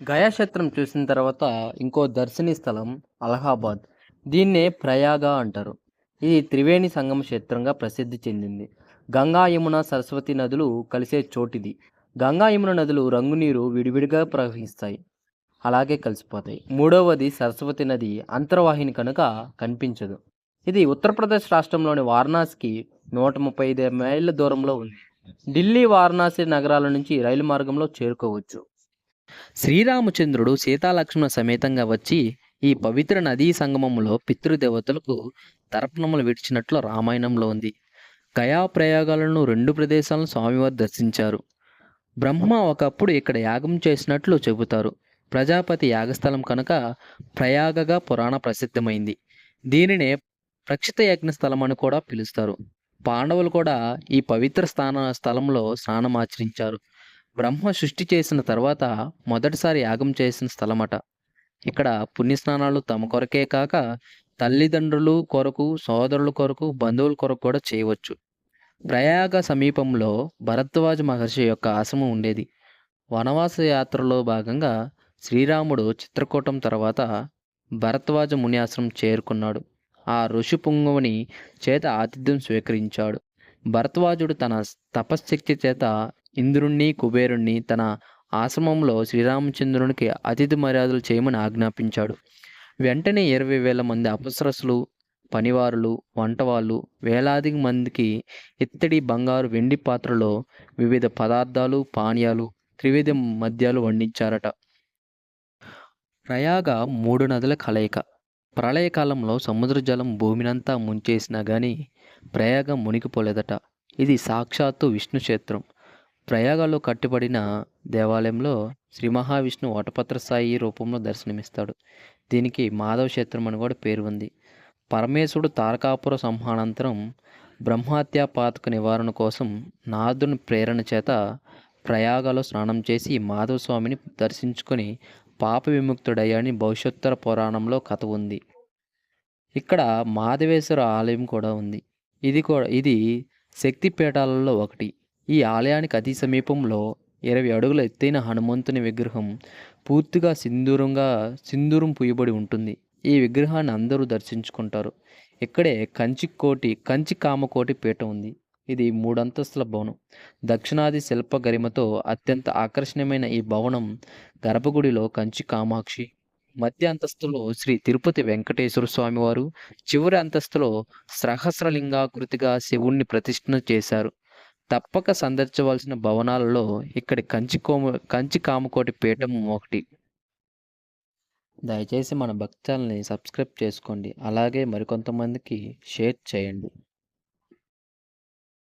గయాక్షేత్రం చూసిన తర్వాత ఇంకో దర్శనీ స్థలం అలహాబాద్. దీన్నే ప్రయాగ అంటారు. ఇది త్రివేణి సంగమ క్షేత్రంగా ప్రసిద్ధి చెందింది. గంగా యమున సరస్వతి నదులు కలిసే చోటిది. గంగా యమున నదులు రంగునీరు విడివిడిగా ప్రవహిస్తాయి. అలాగే కలిసిపోతాయి. మూడవది సరస్వతి నది అంతర్వాహిని కనుక కనిపించదు. ఇది ఉత్తరప్రదేశ్ రాష్ట్రంలోని వారణాసికి నూట ముప్పై ఐదు మైళ్ళ దూరంలో ఉంది. ఢిల్లీ వారణాసి నగరాల నుంచి రైలు మార్గంలో చేరుకోవచ్చు. శ్రీరామచంద్రుడు సీతాలక్ష్మణ సమేతంగా వచ్చి ఈ పవిత్ర నదీ సంగమంలో పితృదేవతలకు తర్పణములు విడిచినట్లు రామాయణంలో ఉంది. గయా ప్రయాగాలను రెండు ప్రదేశాలను స్వామివారు దర్శించారు. బ్రహ్మ ఒకప్పుడు ఇక్కడ యాగం చేసినట్లు చెబుతారు. ప్రజాపతి యాగస్థలం కనుక ప్రయాగగా పురాణ ప్రసిద్ధమైంది. దీనినే ప్రక్షిత యజ్ఞ స్థలం అని కూడా పిలుస్తారు. పాండవులు కూడా ఈ పవిత్ర స్థాన స్థలంలో స్నానమాచరించారు బ్రహ్మ సృష్టి చేసిన తర్వాత మొదటిసారి యాగం చేసిన స్థలమట. ఇక్కడ పుణ్యస్నానాలు తమ కొరకే కాక తల్లిదండ్రులు కొరకు సోదరుల కొరకు బంధువుల కొరకు కూడా చేయవచ్చు. ప్రయాగ సమీపంలో భరద్వాజ మహర్షి యొక్క ఆశ్రమం ఉండేది. వనవాస యాత్రలో భాగంగా శ్రీరాముడు చిత్రకూటం తర్వాత భరద్వాజ ముని ఆశ్రమం చేరుకున్నాడు. ఆ ఋషి పుంగవుని చేత ఆతిథ్యం స్వీకరించాడు. భరద్వాజుడు తన తపశ్శక్తి చేత ఇంద్రుణ్ణి కుబేరుణ్ణి తన ఆశ్రమంలో శ్రీరామచంద్రునికి అతిథి మర్యాదలు చేయమని ఆజ్ఞాపించాడు. వెంటనే ఇరవై వేల మంది అపసరసులు పనివారులు వంటవాళ్ళు వేలాది మందికి ఇత్తడి బంగారు వెండి పాత్రలో వివిధ పదార్థాలు పానీయాలు త్రివిధ మద్యాలు వండించారట. ప్రయాగ మూడు నదుల కలయిక. ప్రళయకాలంలో సముద్ర జలం భూమినంతా ముంచేసినా కానీ ప్రయాగ మునిగిపోలేదట. ఇది సాక్షాత్తు విష్ణు క్షేత్రం. ప్రయాగలో కట్టుబడిన దేవాలయంలో శ్రీ మహావిష్ణు వటపత్ర సాయి రూపంలో దర్శనమిస్తాడు. దీనికి మాధవ క్షేత్రం అని కూడా పేరు ఉంది. పరమేశ్వరుడు తారకాపుర సంహానంతరం బ్రహ్మహత్యా పాతక నివారణ కోసం నారదుని ప్రేరణ చేత ప్రయాగాలో స్నానం చేసి మాధవ స్వామిని దర్శించుకొని పాప విముక్తుడయ్యాని భవిష్యోత్తర పురాణంలో కథ ఉంది. ఇక్కడ మాధవేశ్వర ఆలయం కూడా ఉంది. ఇది కూడా ఇది శక్తిపీఠాలలో ఒకటి. ఈ ఆలయానికి అతి సమీపంలో ఇరవై అడుగుల ఎత్తైన హనుమంతుని విగ్రహం పూర్తిగా సింధూరంగా సింధూరం పూయబడి ఉంటుంది. ఈ విగ్రహాన్ని అందరూ దర్శించుకుంటారు. ఇక్కడే కంచి కోటి కంచి కామకోటి పీఠం ఉంది. ఇది మూడంతస్తుల భవనం. దక్షిణాది శిల్ప గరిమతో అత్యంత ఆకర్షణీయమైన ఈ భవనం గర్భగుడిలో కంచి కామాక్షి మధ్య అంతస్తులో శ్రీ తిరుపతి వెంకటేశ్వర స్వామివారు చివరి అంతస్తులో సహస్రలింగాకృతిగా శివుణ్ణి ప్రతిష్ఠ చేశారు. తప్పక సందర్శించవలసిన భవనాలలో ఇక్కడి కంచి కోము కంచి కామకోటి పీఠం ఒకటి. దయచేసి మన భక్తాలని సబ్స్క్రైబ్ చేసుకోండి. అలాగే మరికొంతమందికి షేర్ చేయండి.